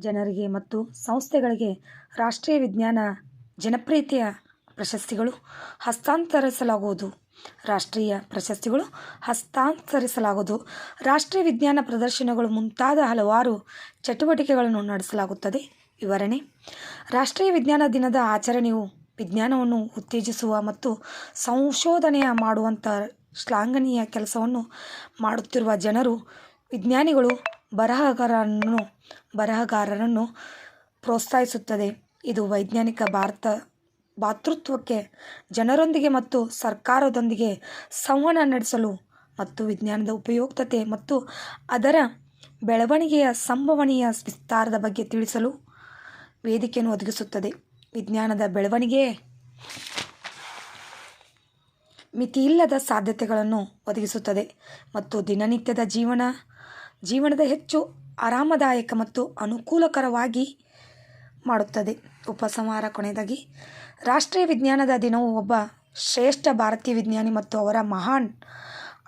ಜನರಿಗೆ ಮತ್ತು ಸಂಸ್ಥೆಗಳಿಗೆ ರಾಷ್ಟ್ರೀಯ ವಿಜ್ಞಾನ ಜನಪ್ರಿಯತೆಯ ಪ್ರಶಸ್ತಿಗಳು ಹಸ್ತಾಂತರಿಸಲಾಗುವುದು. ರಾಷ್ಟ್ರೀಯ ಪ್ರಶಸ್ತಿಗಳು ಹಸ್ತಾಂತರಿಸಲಾಗುವುದು. ರಾಷ್ಟ್ರೀಯ ವಿಜ್ಞಾನ ಪ್ರದರ್ಶನಗಳು ಮುಂತಾದ ಹಲವಾರು ಚಟುವಟಿಕೆಗಳನ್ನು ನಡೆಸಲಾಗುತ್ತದೆ. ವಿವರಣೆ. ರಾಷ್ಟ್ರೀಯ ವಿಜ್ಞಾನ ದಿನದ ಆಚರಣೆಯು ವಿಜ್ಞಾನವನ್ನು ಉತ್ತೇಜಿಸುವ ಮತ್ತು ಸಂಶೋಧನೆಯ ಮಾಡುವಂಥ ಶ್ಲಾಘನೀಯ ಕೆಲಸವನ್ನು ಮಾಡುತ್ತಿರುವ ಜನರು ವಿಜ್ಞಾನಿಗಳು ಬರಹಗಾರರನ್ನು ಬರಹಗಾರರನ್ನು ಪ್ರೋತ್ಸಾಹಿಸುತ್ತದೆ. ಇದು ವೈಜ್ಞಾನಿಕ ಭಾರತ, ಭಾತೃತ್ವಕ್ಕೆ, ಜನರೊಂದಿಗೆ ಮತ್ತು ಸರ್ಕಾರದೊಂದಿಗೆ ಸಂವಹನ ನಡೆಸಲು ಮತ್ತು ವಿಜ್ಞಾನದ ಉಪಯುಕ್ತತೆ ಮತ್ತು ಅದರ ಬೆಳವಣಿಗೆಯ ಸಂಭವನೀಯ ವಿಸ್ತಾರದ ಬಗ್ಗೆ ತಿಳಿಸಲು ವೇದಿಕೆಯನ್ನು ಒದಗಿಸುತ್ತದೆ. ವಿಜ್ಞಾನದ ಬೆಳವಣಿಗೆ ಮಿತಿಯಿಲ್ಲದ ಸಾಧ್ಯತೆಗಳನ್ನು ಒದಗಿಸುತ್ತದೆ ಮತ್ತು ದಿನನಿತ್ಯದ ಜೀವನ ಜೀವನದ ಹೆಚ್ಚು ಆರಾಮದಾಯಕ ಮತ್ತು ಅನುಕೂಲಕರವಾಗಿ ಮಾಡುತ್ತದೆ. ಉಪಸಂಹಾರ ಕೊನೆಯದಾಗಿ, ರಾಷ್ಟ್ರೀಯ ವಿಜ್ಞಾನದ ದಿನವು ಒಬ್ಬ ಶ್ರೇಷ್ಠ ಭಾರತೀಯ ವಿಜ್ಞಾನಿ ಮತ್ತು ಅವರ ಮಹಾನ್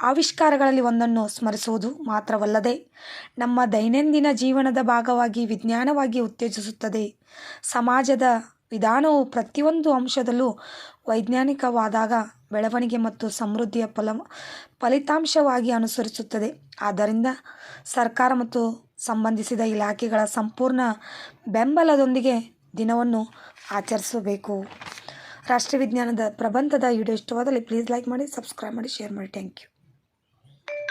ಆವಿಷ್ಕಾರಗಳಲ್ಲಿ ಒಂದನ್ನು ಸ್ಮರಿಸುವುದು ಮಾತ್ರವಲ್ಲದೆ, ನಮ್ಮ ದೈನಂದಿನ ಜೀವನದ ಭಾಗವಾಗಿ ವಿಜ್ಞಾನವಾಗಿ ಉತ್ತೇಜಿಸುತ್ತದೆ. ಸಮಾಜದ ವಿಧಾನವು ಪ್ರತಿಯೊಂದು ಅಂಶದಲ್ಲೂ ವೈಜ್ಞಾನಿಕವಾದಾಗ ಬೆಳವಣಿಗೆ ಮತ್ತು ಸಮೃದ್ಧಿಯ ಫಲ, ಫಲಿತಾಂಶವಾಗಿ ಅನುಸರಿಸುತ್ತದೆ. ಆದ್ದರಿಂದ ಸರ್ಕಾರ ಮತ್ತು ಸಂಬಂಧಿಸಿದ ಇಲಾಖೆಗಳ ಸಂಪೂರ್ಣ ಬೆಂಬಲದೊಂದಿಗೆ ದಿನವನ್ನು ಆಚರಿಸಬೇಕು. ರಾಷ್ಟ್ರೀಯ ವಿಜ್ಞಾನದ ಪ್ರಬಂಧದ ವಿಡಿಯೋ ಇಷ್ಟವಾದಲ್ಲಿ ಪ್ಲೀಸ್ ಲೈಕ್ ಮಾಡಿ ಸಬ್ಸ್ಕ್ರೈಬ್ ಮಾಡಿ ಶೇರ್ ಮಾಡಿ. Thank you